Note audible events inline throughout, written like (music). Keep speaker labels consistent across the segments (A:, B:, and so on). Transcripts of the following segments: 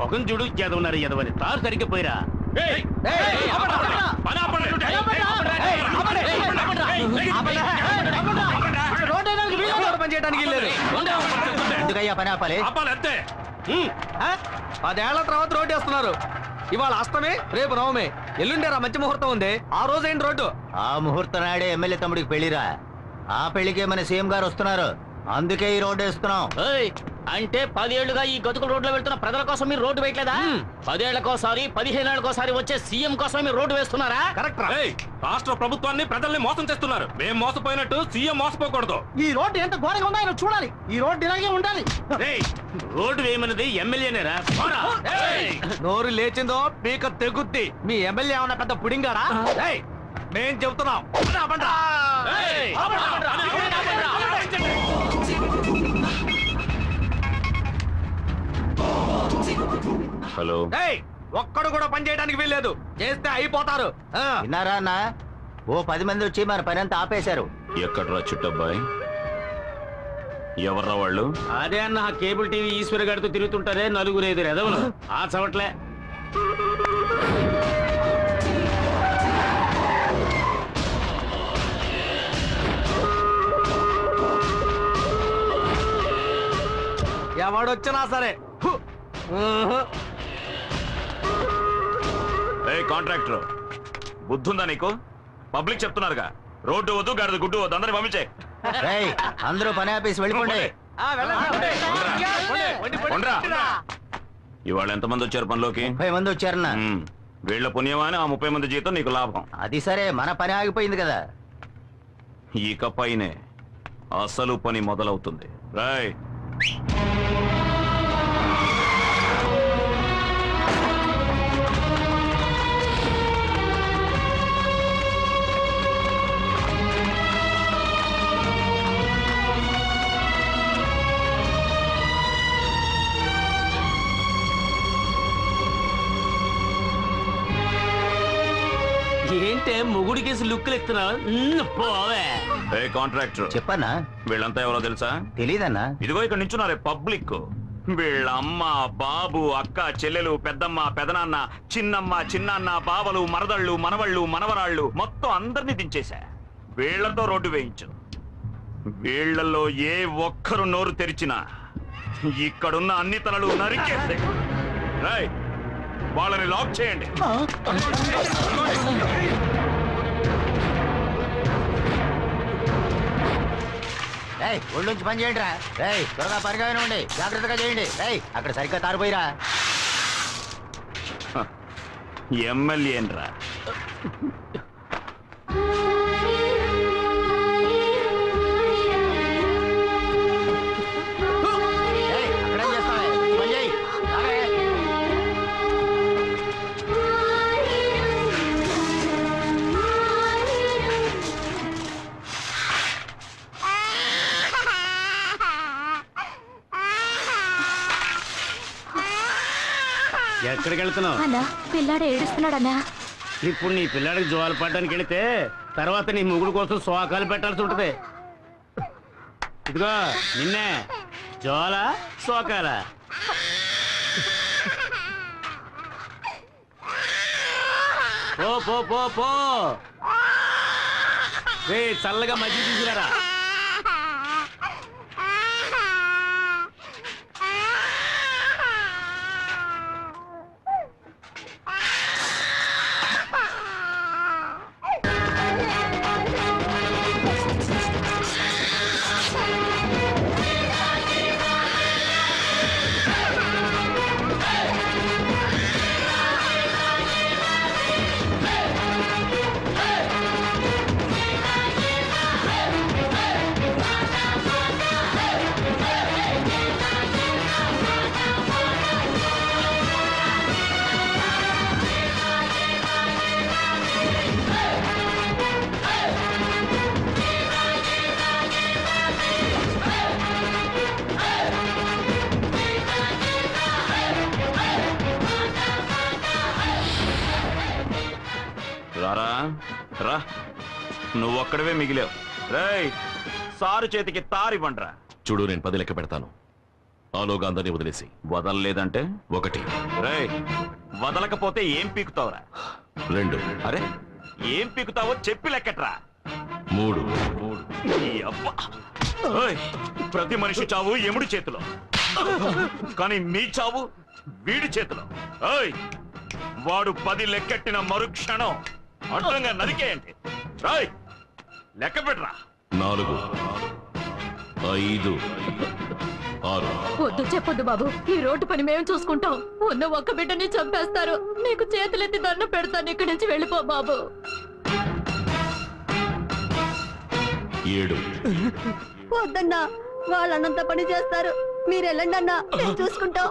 A: పొగం చూడు ఎదవన్నారు ఎదవని తారు సరిగ్గా పోయిరా
B: పదేళ్ళ తర్వాత రోడ్డు వేస్తున్నారు ఇవాళ అష్టమి రేపు నవమి ఎల్లుండేరా మంచి ముహూర్తం ఉంది ఆ రోజు ఏంటి రోడ్డు
C: ఆ ముహూర్తం నాడే ఎమ్మెల్యే తమ్ముడికి పెళ్ళిరా ఆ పెళ్ళికే మన సీఎం గారు వస్తున్నారు అందుకే ఈ రోడ్డు వేస్తున్నాం
D: అంటే పదేళ్ళుగా ఈ గతుకుల రోడ్లో వెళ్తున్న ప్రజల కోసం మీరు రోడ్డు వేయట్లేదా? పదేళ్ళకోసారి పదిహేనేళ్ళకోసారి వచ్చే సీఎం కోసం మీరు రోడ్డు వేస్తున్నారా?
B: కరెక్ట్
A: రాష్ట్ర ప్రభుత్వాన్ని ప్రజల్ని మోసం చేస్తున్నారు. మేం మోసపోయినట్టు సీఎం మోసపోకూడదు.
E: ఈ రోడ్డు ఎంత ఘోరంగా ఉందో ఆయన చూడాలి. ఈ రోడ్డు ఇలాగే ఉండాలి.
A: ఏయ్, రోడ్డు వేయమన్నది ఎమ్మెల్యేనేరా
B: నోరు లేచిందో పీక తెగుద్ది. మీ ఎమ్మెల్యే ఏమన్నా పెద్ద పుడింగాడా? ఏయ్, మేం చెబుతున్నాం.
A: హలో.
B: ఏయ్, ఒక్కడు కూడా పని చేయడానికి వీల్లేదు. చేస్తే అయిపోతారు.
C: విన్నారా అన్న? ఓ పది మంది వచ్చి మన పని అంతా ఆపేశారు.
A: ఎక్కడ్రా చుట్టబ్బాయ్? ఎవర్రా వాళ్ళు? అదే అన్న ఆ కేబుల్ టీవీ ఈశ్వర్ గారితో తిరుగుతుంటారే నలుగురు ఐదు ఎదవలు. ఆ చవట్లే
B: ఎవడొచ్చినా సరే.
F: కాంట్రాక్టర్. బుద్ధుందా నీకు? పబ్లిక్ చెప్తున్నారుగా. రోడ్డు వద్దు గాడిద గుడ్డు వద్దు అందరిని పంపించే.
C: రేయ్ అందరూ పని ఆపేసి వెళ్ళిపోండి.
F: కొండ్రా. ఇవాళ ఎంతమంది వచ్చారు పనిలోకి?
C: ముప్పై మంది వచ్చారన్న.
F: వీళ్ళ పుణ్యమా అని ఆ ముప్పై మంది జీతం నీకు లాభం.
C: అది సరే మన పని ఆగిపోయింది కదా.
F: ఇక పైనే అసలు పని మొదలవుతుంది. రాయ్.
A: ఏంటే మొగుడికేసి లుక్కులు ఎత్తున్నావు
F: ఏ కాంట్రాక్టర్?
C: చెప్పన్నా.
F: వీళ్ళంతా ఎవరో తెలుసా?
C: తెలీదన్నా.
F: ఇదిగో ఇక్కడ నించున్నారే పబ్లిక్. వీళ్ళ అమ్మ బాబు అక్క చెల్లెలు పెద్దమ్మ పెదనాన్న చిన్నమ్మ చిన్నాన్న బావలు మరదళ్ళు మనవళ్ళు మనవరాళ్ళు మొత్తం అందరినీ దించేశా. వీళ్ళతో రోడ్డు వేయించు. వీళ్ళలో ఏ ఒక్కరు నోరు తెరిచినా ఇక్కడున్న అన్ని తలలు నరికేస్తే రాయ్ వాళ్ళని లాక్ చేయండి.
C: రేయ్ ఒళ్ళుంచి పని చేయండి రా రేయ్ త్వరగా పనిగా ఉండి జాగ్రత్తగా చేయండి. రేయ్ అక్కడ సరిగ్గా తారిపోయిరా
F: ఎమ్మెల్యేనరా.
A: ఎక్కడికి వెళ్తున్నావు?
G: అన్నా పిల్లాడు ఏడుస్తున్నాడన్నా.
A: ఇప్పుడు నీ పిల్లాడికి జోలు పడడానికి వెళితే తర్వాత నీ ముగుడు కోసం శోకాలు పెట్టాల్సి ఉంటది. ఇదిగో నిన్నే జోల శోకాల పో పో పో పో. రే చల్లగా మజ్జిగ తీసుకురారా?
F: సారు చేతికి తారి పండ్రా
H: చూడు నేను పది లెక్క పెడతాను. ఆలోగా అందరినీ వదిలేసి.
F: వదలలేదంటే
H: ఒకటి.
F: రేయ్ వదలకపోతే ఏం పీకుతావురా?
H: రెండు.
F: అరే ఏం పీకుతావో చెప్పి లెక్కట్రా.
H: మూడు.
F: మూడు. ఈ అబ్బా. ఓయ్, ప్రతి మనిషి చావు ఎముడి చేతిలో. కానీ మీ చావు వీడి చేతిలో. ఓయ్ వాడు పది లెక్కెట్టిన మరుక్షణం అడ్డంగా నరికేయండి. రాయ్ లెక్క పెట్టరా.
H: నాలుగు. ఐదు. ఆరు.
I: వద్దు చెప్పొద్దు బాబు. ఈ రోడ్డు పని మేము చూసుకుంటాం. ఉన్న ఒక్క బిడ్డని చంపేస్తారు. నీకు చేతులెత్తి దండం పెడతాను. ఇక్కడి నుంచి వెళ్ళిపో బాబు.
H: ఏడు.
G: వద్దన్నా. వాళ్ళన్నంత పని చేస్తారు. మీరు వెళ్ళండి అన్నా నేను చూసుకుంటాం.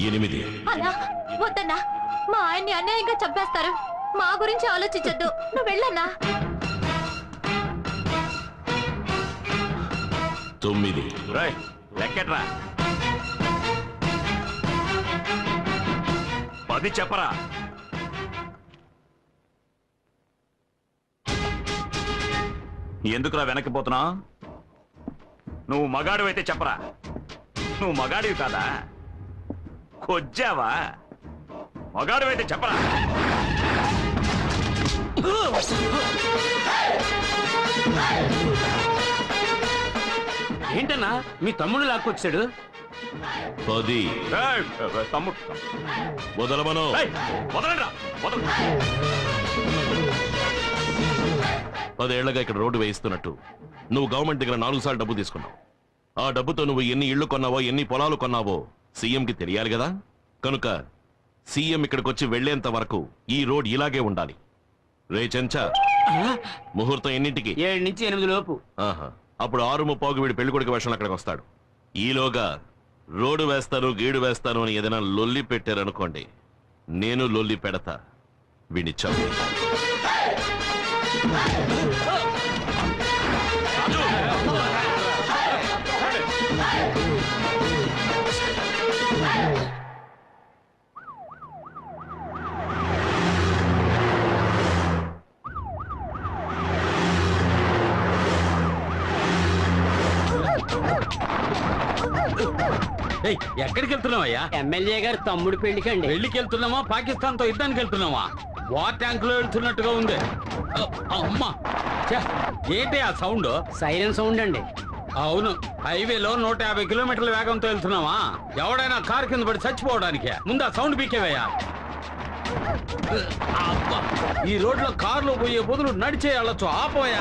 H: ఎనిమిది.
I: అన్నా వద్దన్నా. మా ఆయన్ని అన్యాయంగా చంపేస్తారు. మా గురించి ఆలోచించొద్దు. నువ్వు వెళ్ళన్నా?
H: తొమ్మిది.
F: రాయ్ లెక్కెట్రా. పది చెప్పరా. ఎందుకురా వెనక్కిపోతున్నా నువ్వు మగాడివైతే చెప్పరా? నువ్వు మగాడివి కాదా? కొజ్జావా? మగాడివైతే చెప్పరా?
J: ఏంటన్నా? మీ తమ్ముడు లాక్కొచ్చాడు?
H: పది.
F: ఏయ్, తమ్ముడు.
H: వదలమను. పదేళ్ళగా ఇక్కడ రోడ్డు వేయిస్తున్నట్టు. నువ్వు గవర్నమెంట్ దగ్గర నాలుగు సార్లు డబ్బు తీసుకున్నావు. ఆ డబ్బుతో నువ్వు ఎన్ని ఇళ్ళు కొన్నావో ఎన్ని పొలాలు కొన్నావో సీఎంకి తెలియాలి కదా? కనుక సీఎం ఇక్కడికి వచ్చి వెళ్ళేంత వరకు ఈ రోడ్ ఇలాగే ఉండాలి. రే చెంచా. ముహూర్తం ఎన్నింటికి?
J: ఏడు నుంచి ఎనిమిది లోపు.
H: ఆహా. అప్పుడు ఆరు ముప్పావుకి వీడు పెళ్ళి కొడుకు వేషంలో అక్కడికి వస్తాడు. ఈలోగా రోడ్డు వేస్తాను గీడు వేస్తాను అని ఏదైనా లొల్లి పెట్టారనుకోండి నేను లొల్లి పెడతా. వీడిచ్చావు
J: ఏయ్, ఎక్కడికి వెళ్తున్నావయ్యా
A: ఎమ్మెల్యే గారు తమ్ముడు పెళ్ళికండి
J: పెళ్ళికి వెళ్తున్నామా పాకిస్తాన్తో యుద్ధానికి వెళ్తున్నావా వార్ ట్యాంక్లో వెళ్తున్నట్టుగా ఉంది. అ- అమ్మా! ఛే, ఏంటి ఆ సౌండ్?
A: సైరన్ సౌండ్ అండి.
J: అవును హైవేలో నూట యాభై కిలోమీటర్ల వేగంతో వెళ్తున్నావా? ఎవడైనా కారు కింద పడి చచ్చిపోవడానికి. ముందు ఆ సౌండ్ పీకేవయ్యా. అబ్బా, ఈ రోడ్లో కార్లో పోయే బదులు నడిచే వెళ్ళొచ్చు ఆపోయా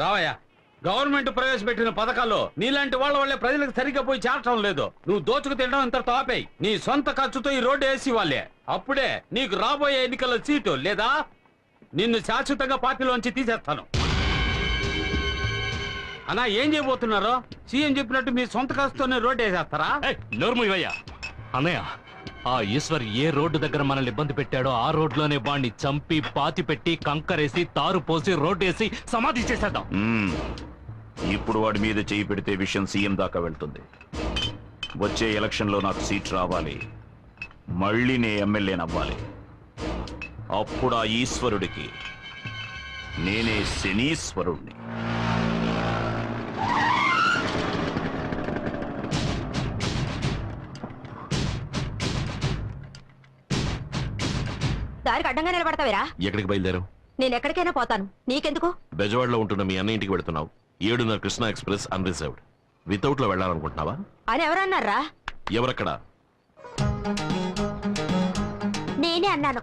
J: రావయ్యా. గవర్నమెంట్ ప్రవేశపెట్టిన పథకాల్లో నీలాంటి వాళ్ళ వల్లే ప్రజలకు సరిగ్గా పోయి చేరటం లేదు. నువ్వు దోచుకు తినడం ఇంత తాపేయి నీ సొంత ఖర్చుతో ఈ రోడ్డు వేసి వాళ్ళే. అప్పుడే నీకు రాబోయే ఎన్నికల సీటు లేదా? నిన్ను శాశ్వతంగా పార్టీలోంచి తీసేస్తాను. అన్నా ఏం చేయబోతున్నారో? సీఎం చెప్పినట్టు మీ సొంత ఖర్చుతోనే రోడ్డు వేసేస్తారా?
K: నోర్ము ఇవయ్యా అన్నయ్య ఆ ఈశ్వర్ ఏ రోడ్డు దగ్గర మనల్ని ఇబ్బంది పెట్టాడో ఆ రోడ్లోనే వాణ్ణి చంపి పాతి పెట్టి కంకరేసి తారు పోసి రోడ్డు వేసి సమాధి చేసేద్దాం.
F: మ్మ్. ఇప్పుడు వాడి మీద చేయి పెడితే విషయం సీఎం దాకా వెళ్తుంది. వచ్చే ఎలక్షన్లో నాకు సీట్ రావాలి. మళ్ళీ నే ఎమ్మెల్యేనవ్వాలి అప్పుడు ఆ ఈశ్వరుడికి నేనే శనీశ్వరుణ్ణి.
G: దారికి అడ్డంగా నిలబడతావేరా?
H: ఎక్కడికి బయలుదేరావు?
G: నేను ఎక్కడికైనా పోతాను. నీకెందుకు?
H: బెజవాడలో ఉంటున్న మీ అన్న ఇంటికి వెళ్తున్నావు. ఏడున్నర కృష్ణ ఎక్స్ప్రెస్ అన్రిజర్వ్డ్ వితౌట్లో వెళ్ళాలనుకుంటున్నావా?
G: అని ఎవరన్నారా?
H: ఎవరక్కడ?
G: నేనే అన్నాను.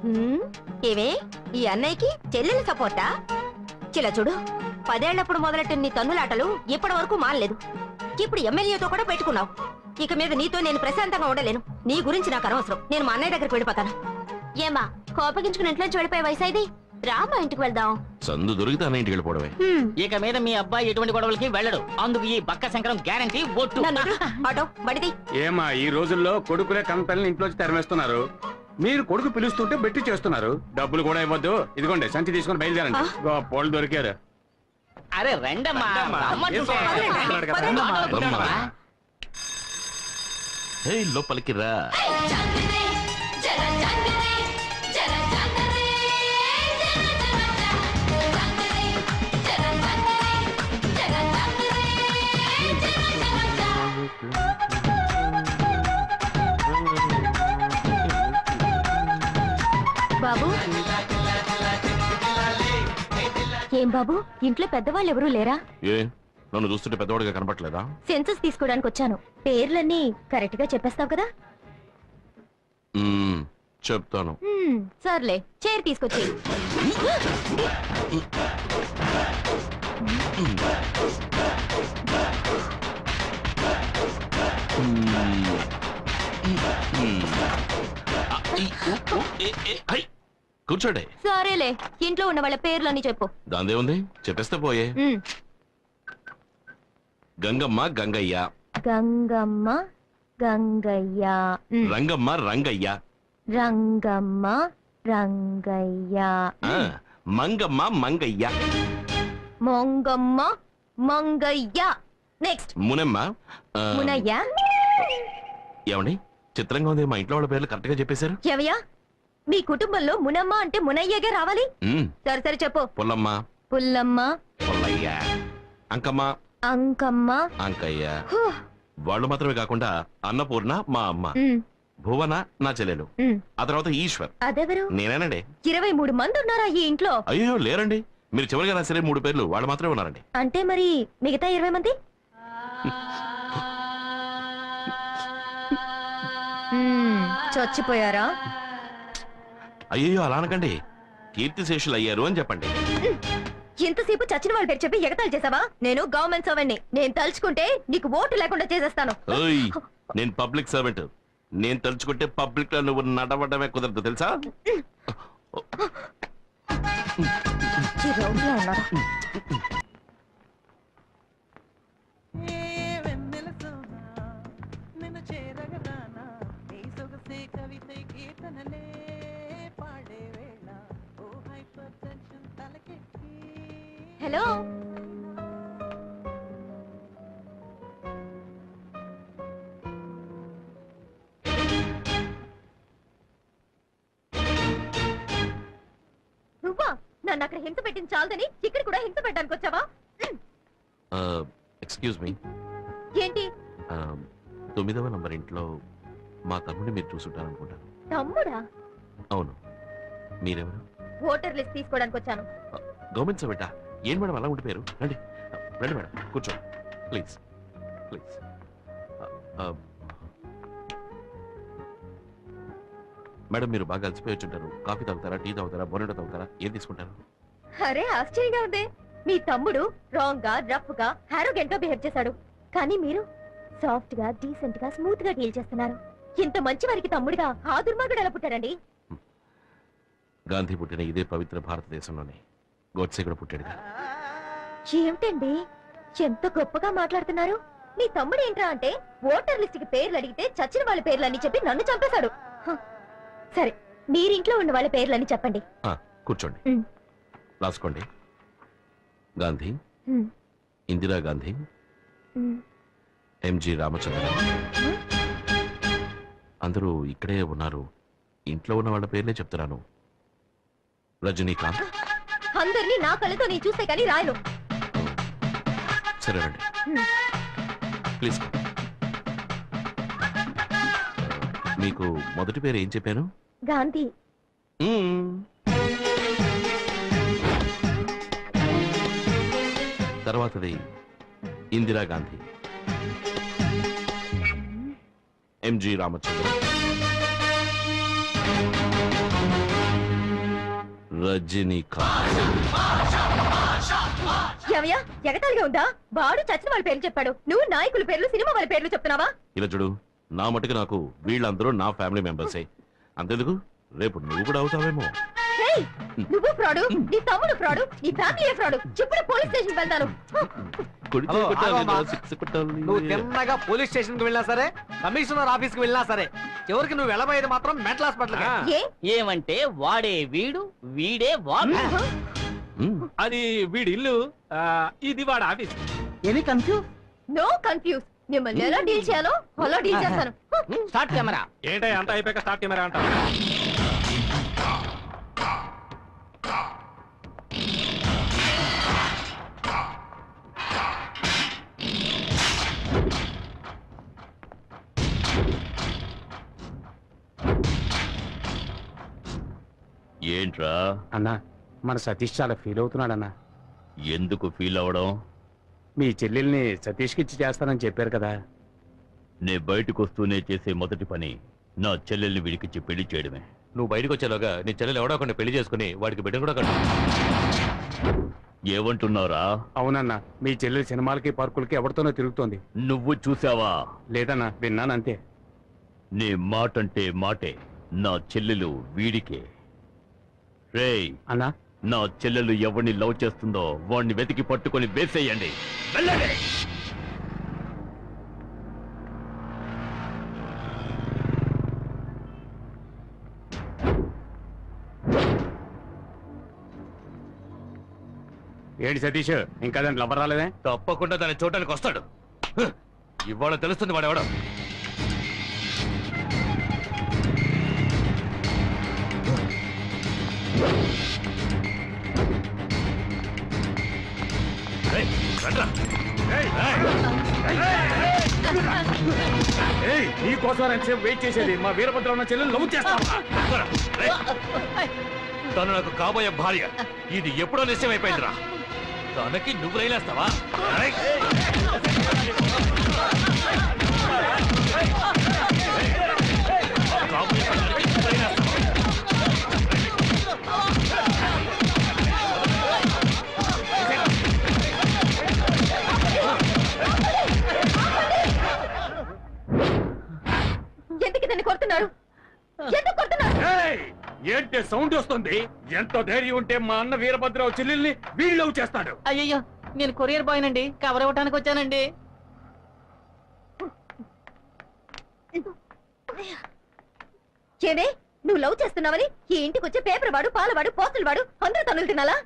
G: హ్మ్, ఏవే ఈ అన్నయ్యకి చెల్లెలు సపోర్టా? చిల చూడు పదేళ్ళప్పుడు మొదలెట్టిన నీ తన్నులాటలు ఇప్పటి వరకు మానలేదు. ఇప్పుడు ఎమ్మెల్యేతో కూడా పెట్టుకున్నావు. ఇక మీద నీతో నేను ప్రశాంతంగా ఉండలేను. నీ గురించి నాకు అనవసరం. నేను మా అన్నయ్య దగ్గరికి వెళ్ళిపోతాను. ఏమా కోపగించుకుని ఇంట్లోంచి వెళ్ళిపోయే వయసు ఇది? రా మా ఇంటికి వెళ్దాం.
H: సందు దొరికితే అన్న ఇంటికి వెళ్ళిపోవడమే.
A: ఇక మీద మీ అబ్బాయి ఎటువంటి గొడవలకి వెళ్ళడు. అందుకు ఈ బక్క శంకరం గ్యారంటీ ఒట్టు.
G: ఆటో బడిది.
J: ఏమా ఈ రోజుల్లో కొడుకులే కంపెనీని ఇంట్లోంచి తరిమేస్తున్నారు. మీరు కొడుకు పిలుస్తుంటే బెట్టి చేస్తున్నారు. డబ్బులు కూడా ఇవ్వద్దు. ఇదిగోండి సంచి తీసుకొని బయలుదేరండి. పోలు దొరికారు
A: అరే రండమ్మా.
H: లోపలికి రా.
G: బాబు? ఏం బాబు? ఇంట్లో పెద్దవాళ్ళు ఎవరూ లేరా?
H: ఏ నన్ను చూస్తుంటే పెద్దవాడిగా కనపట్లేదా
G: సెన్సస్ తీసుకోవడానికి వచ్చాను. పేర్లన్నీ కరెక్ట్గా చెప్పేస్తావు కదా?
H: చెప్తాను.
G: సర్లే చైర్ తీసుకొచ్చి
H: ఆ, ఈ, ఊ, ఊ, ఏ, ఏ, హై. కూర్చోండి.
G: సరేలే ఇంట్లో ఉన్న వాళ్ళ పేర్లన్నీ చెప్పు.
H: ఉంది చెప్పేస్తే పోయే. గంగమ్మ గంగయ్య.
G: గంగమ్మ గంగయ్య.
H: రంగమ్మ రంగయ్య.
G: రంగమ్మ రంగయ్య.
H: ఆ, మంగమ్మ మంగయ్య.
G: మొంగమ్మ మంగయ్య. నెక్స్ట్
H: మునమ్మ ఆ,
G: మునయ్య.
H: ఏమండి? చిత్రంగా ఉంది మా ఇంట్లో వాళ్ళ పేర్లు కరెక్ట్గా చెప్పేశారు.
G: ఎవయ్యా మీ కుటుంబంలో మునమ్మ అంటే మునయ్యగా రావాలి? సరే సరే చెప్పు.
H: పుల్లమ్మ.
G: పుల్లమ్మ.
H: పుల్లయ్య. అంకమ్మ.
G: అంకమ్మ.
H: అంకయ్య.
G: హూ,
H: వాళ్ళు మాత్రమే కాకుండా అన్నపూర్ణ మా అమ్మ.
G: ఉమ్,
H: భువన నా చెల్లెలు.
G: ఉమ్.
H: ఆ తర్వాత ఈశ్వర్.
G: అదెవరు?
H: నేనేనండి.
G: ఇరవై మూడు మంది ఉన్నారా ఈ ఇంట్లో?
H: అయ్యో లేరండి. మీరు చివరిగా రాసరే మూడు పేర్లు. వాళ్ళు మాత్రమే ఉన్నారండి.
G: అంటే మరి మిగతా ఇరవై మంది? (laughs) మ్మ్, చచ్చిపోయారా?
H: అయ్యో అలా అనకండి. కీర్తిశేషులు అయ్యారు అని చెప్పండి.
G: ఇంతసేపు చచ్చిన వాళ్ళ పేరు చెప్పి ఎగతాలు చేసావా? నేను గవర్నమెంట్ సర్వెంట్ని. నేను తలుచుకుంటే నీకు ఓటు లేకుండా చేసేస్తాను.
H: ఓయ్ నేను పబ్లిక్ సర్వెంట్. నేను తలుచుకుంటే పబ్లిక్లో నువ్వు నడవడమే కుదరదు తెలుసా?
G: రౌండ్లో ఉన్నారా? హలో. నువ్వా? నన్ను అక్కడ హింస పెట్టింది చాలదని ఇక్కడ కూడా హింస పెట్టడానికి వచ్చావా?
H: Excuse me.
G: ఏంటి?
H: తొమ్మిదవ నంబర్ ఇంట్లో మా తమ్ముడిని మీరు చూసుంటారనుకుంటాను.
G: తమ్ముడా?
H: అవును. మీరెవరు?
G: ఓటర్ లిస్ట్ తీసుకోవడానికి వచ్చాను.
H: గవర్నమెంట్ సర్వెంటా ఏం మేడం అలా ఉండిపోయారు? రండి. రండి మేడం కూర్చో ప్లీజ్ ప్లీజ్ మేడం మీరు బాగా అలసిపోయి వచ్చుంటారు. కాఫీ తాగుతారా టీ తాగుతారా బోనెటో తాగుతారా ఏం తీసుకుంటారు?
G: అరే ఆశ్చర్యంగా ఉంది. మీ తమ్ముడు రాంగ్గా రఫ్గా హారోగెంట్గా బిహేవ్ చేశాడు. కానీ మీరు సాఫ్ట్గా డీసెంట్గా స్మూత్గా డీల్ చేస్తున్నారు. ఇంత మంచి వారికి తమ్ముడిగా ఆ దుర్మార్గుడు ఎలా పుట్టారండి?
H: గాంధీ పుట్టిన ఇదే పవిత్ర భారతదేశంలోనే. గోడ్సే కూడా పుట్టాడుగా
G: ఏమిటండి? ఎంత గొప్పగా మాట్లాడుతున్నారు. మీ తమ్ముడు ఏంట్రా అంటే ఓటర్ లిస్ట్కి పేర్లు అడిగితే చచ్చిన వాళ్ళ పేర్లని చెప్పి నన్ను చంపేశాడు. హ. సరే మీరింట్లో ఉన్న వాళ్ళ పేర్లని చెప్పండి.
H: ఆ, కూర్చోండి.
G: ఉమ్.
H: రాసుకోండి. గాంధీ.
G: ఉమ్,
H: ఇందిరా గాంధీ.
G: ఉమ్.
H: ఎంజి రామచంద్ర అందరూ ఇక్కడే ఉన్నారు. ఇంట్లో ఉన్న వాళ్ళ పేర్లే చెప్తున్నాను. రజనీకాంత్.
G: అందరినీ నా కళ్ళతో నేను చూస్తే కానీ రాయను.
H: సరే రండి
G: ఉమ్.
H: ప్లీజ్. మీకు మొదటి పేరు ఏం చెప్పాను?
G: గాంధీ.
H: తర్వాతది ఇందిరా గాంధీ. ఎంజి రామచంద్ర రజనీకాంత్.
G: ఏమయ్యా ఎగతాళిగా ఉందా? వాడు చచ్చిన వాళ్ళ పేర్లు చెప్పాడు. నువ్వు నాయకుల పేర్లు సినిమా వాళ్ళ పేర్లు చెప్తున్నావా?
H: ఇలా చూడు నా మటుకు నాకు వీళ్ళందరూ నా ఫ్యామిలీ మెంబర్సే. అంతెందుకు? రేపు నువ్వు కూడా అవుతావేమో.
G: నువ్వు ఫ్రాడు నీ తమ్ముడు ఫ్రాడు నీ ఫ్యామిలీ ఫ్రాడు. చెప్పుడు పోలీస్ స్టేషన్ వెళ్తాను
B: హలో,
H: కొట్టాలి.
B: నువ్వు తిన్నగా పోలీస్ స్టేషన్కి వెళ్ళినా సరే కమిషనర్ ఆఫీస్కి వెళ్ళినా సరే చివరికి నువ్వు వెళ్ళబోయేది మాత్రం మెంటల్ హాస్పిటల్
G: ఏ?
A: ఏమంటే వాడే వీడు వీడే వాడు.
K: అది వీడి ఇల్లు ఆ, ఇది వాడు office.
L: Any confuse
G: no confuse. మిమ్మల్ని ఎలా డీల్ చేయాలో అలా డీల్ చేస్తాను.
A: Start camera.
K: ఏంటో అంత అయిపోయాక స్టార్ట్ కెమెరా అంటావు?
H: ఏంట్రా?
M: అన్నా మన సతీష్ చాలా ఫీల్ అవుతున్నాడన్నా.
H: ఎందుకు ఫీల్ అవడం?
M: మీ చెల్లెల్ని సతీష్కి ఇచ్చి చేస్తానని చెప్పారు కదా.
H: నే బయటకు వస్తూనే చేసే మొదటి పని నా చెల్లెల్ని విడికిచ్చి పెళ్ళి చేయడమే.
K: నువ్వు బయటకు వచ్చేలోగా నీ చెల్లెలు ఎవడో పెళ్ళి చేసుకుని వాడికి బిడ్డ కూడా కట్టు.
H: ఏమంటున్నారా
M: అవునన్నా మీ చెల్లెలు సినిమాలకి పార్కులకి ఎవరితోనో తిరుగుతోంది.
H: నువ్వు చూసావా?
M: లేదన్నా విన్నానంతే.
H: నీ మాటంటే మాటే నా చెల్లెలు వీడికే. రేయ్
M: అన్నా?
H: నా చెల్లెలు ఎవరిని లవ్ చేస్తుందో వాడిని వెతికి పట్టుకొని వేసేయండి. వెళ్ళండి.
M: ఏంటి సతీష్? ఇంకా దాని లవ్వర్ రాలేదే?
K: తప్పకుండా దాన్ని చూడడానికి వస్తాడు. ఇవాళ తెలుస్తుంది వాడు
M: నీకోసం ఎంతసేపు వెయిట్ చేసేది మా వీరభద్ర ఉన్న చెల్లెలు లవ్ చేస్తావా?
K: తను నాకు కాబోయే భార్య. ఇది ఎప్పుడో నిశ్చయమైపోయిందిరా. తనకి నువ్వు రైలేస్తావా?
G: కొడుతున్నారు? ఎందుకు కొడుతున్నారు?
M: ఏయ్! ఏంటి సౌండ్ వస్తుంది? ఎంత ధైర్యం ఉంటే మా అన్న వీరభద్ర చెల్లెల్ని వీళ్ళు లవ్ చేస్తాడు.
L: అయ్యయ్యో నేను కొరియర్ బాయ్ నండి. కవర్ ఇవ్వడానికి వచ్చానండి.
G: ఏమే నువ్వు లవ్ చేస్తున్నావని ఈ ఇంటికి వచ్చే పేపర్ వాడు పాలవాడు పోస్టులు వాడు అందరూ తనులు తినాలా?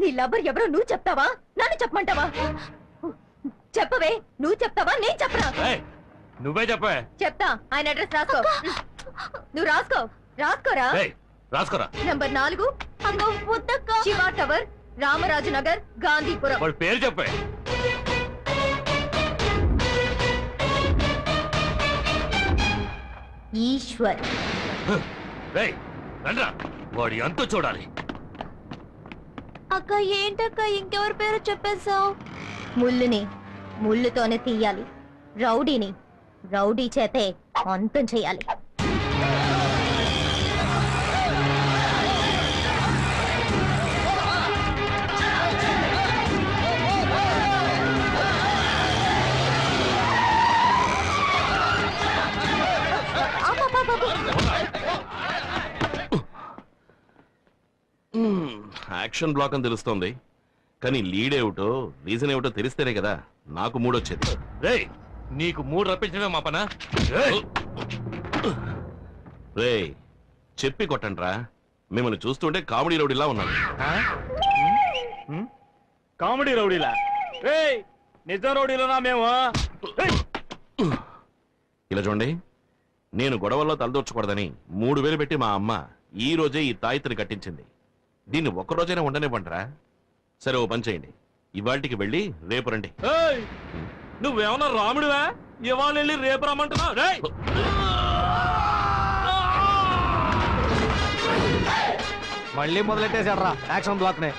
G: నీ లవ్వర్ ఎవరో నువ్వు చెప్తావా? నన్ను చెప్పమంటావా? చెప్పవే నువ్వు చెప్తావా? నేను చెప్పరా
K: ఏయ్, నువ్వే చెప్పే.
G: చెప్తా. ఆయన అడ్రస్ రాసుకో. నువ్వు రాసుకో. రాసుకోరా?
K: రాసుకోరా?
G: నంబర్ నాలుగు. శివా టవర్ రామరాజు నగర్ గాంధీపురం.
K: వాడి పేరు చెప్పే.
G: ఈశ్వర్.
K: రండ్రా. వాడి అంతు చూడాలి?
G: అక్క ఏంటక్క? ఇంకెవరి పేరు చెప్పేశావు? ముల్లుని ముళ్ళుతోనే తీయాలి. రౌడీని. రౌడీ చేతే అంతం చేయాలి.
H: యాక్షన్ బ్లాక్ అని తెలుస్తోంది. కానీ లీడ్ ఏమిటో రీజన్ ఏమిటో తెలిస్తేనే కదా నాకు మూడొచ్చేది.
K: రేయ్ నీకు మూడు రప్పించడమే మా పనా?
H: రే చెప్పి కొట్టండ్రా. మిమ్మల్ని చూస్తుంటే కామెడీ రౌడీలా ఉన్నాను.
M: కామెడీ రౌడీలా? ఏయ్ నిజం రౌడీలోనా మేము?
H: ఇలా చూడండి నేను గొడవల్లో తలదూర్చకూడదని మూడు వేలు పెట్టి మా అమ్మ ఈ రోజే ఈ తాయిత్రి కట్టించింది. దీన్ని ఒక్క రోజైనా ఉండనివ్వండిరా. సరే ఓ పని చేయండి. ఇవాళకి వెళ్ళి రేపు రండి.
K: నువ్వేమన్నా రాముడివా? ఇవాళ వెళ్ళి రేపు రమ్మంటున్నావు? రే
B: మళ్ళీ మొదలెట్టేశాడు రా యాక్షన్ బ్లాక్ నే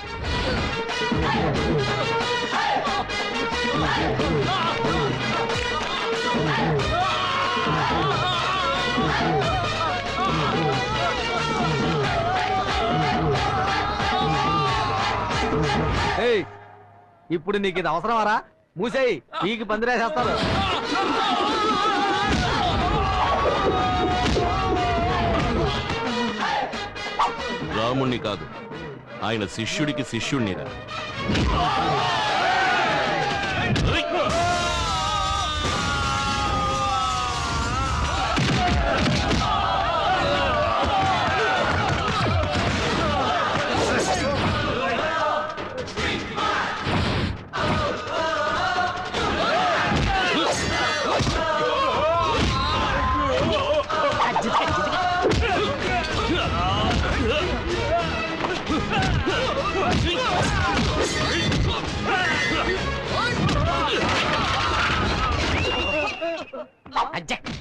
B: ఏయ్, ఇప్పుడు నీకు ఇది అవసరమారా? మూసేయి పీకి పందిరేసేస్తారు
H: రాముణ్ణి కాదు ఆయన శిష్యుడికి శిష్యుణ్ణిరా.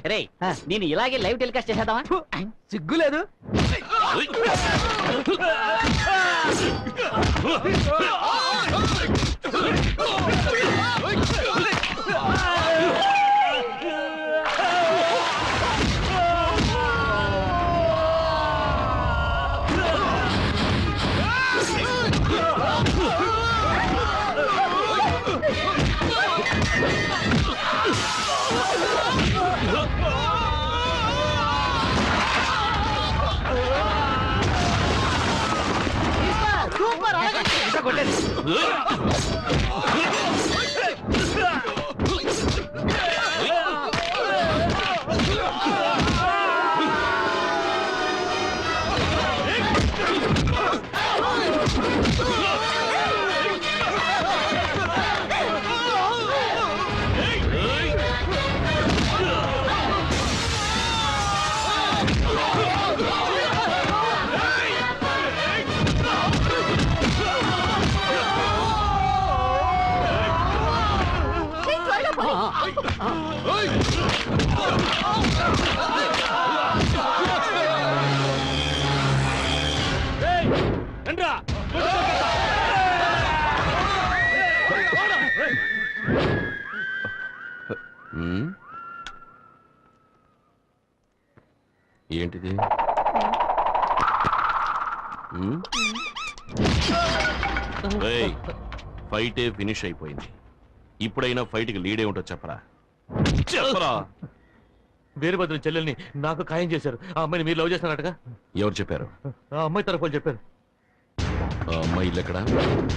A: రే నేను ఇలాగే లైవ్ టెలికాస్ట్ చేసేద్దామా?
B: సిగ్గులేదు.
H: ఉమ్? ఏంటిది? ఫైటే ఫినిష్ అయిపోయింది. ఇప్పుడైనా ఫైట్కి లీడే ఉంటో చెప్పరా? చెప్పరా?
K: వీరభద్రం చెల్లెల్ని నాకు ఖాయం చేశారు. ఆ అమ్మాయిని మీరు లవ్ చేస్తున్నారటగా
H: ఎవరు చెప్పారు?
K: ఆ అమ్మాయి తరఫు వాళ్ళు చెప్పారు.
H: ఆ అమ్మాయి ఇల్లు ఎక్కడా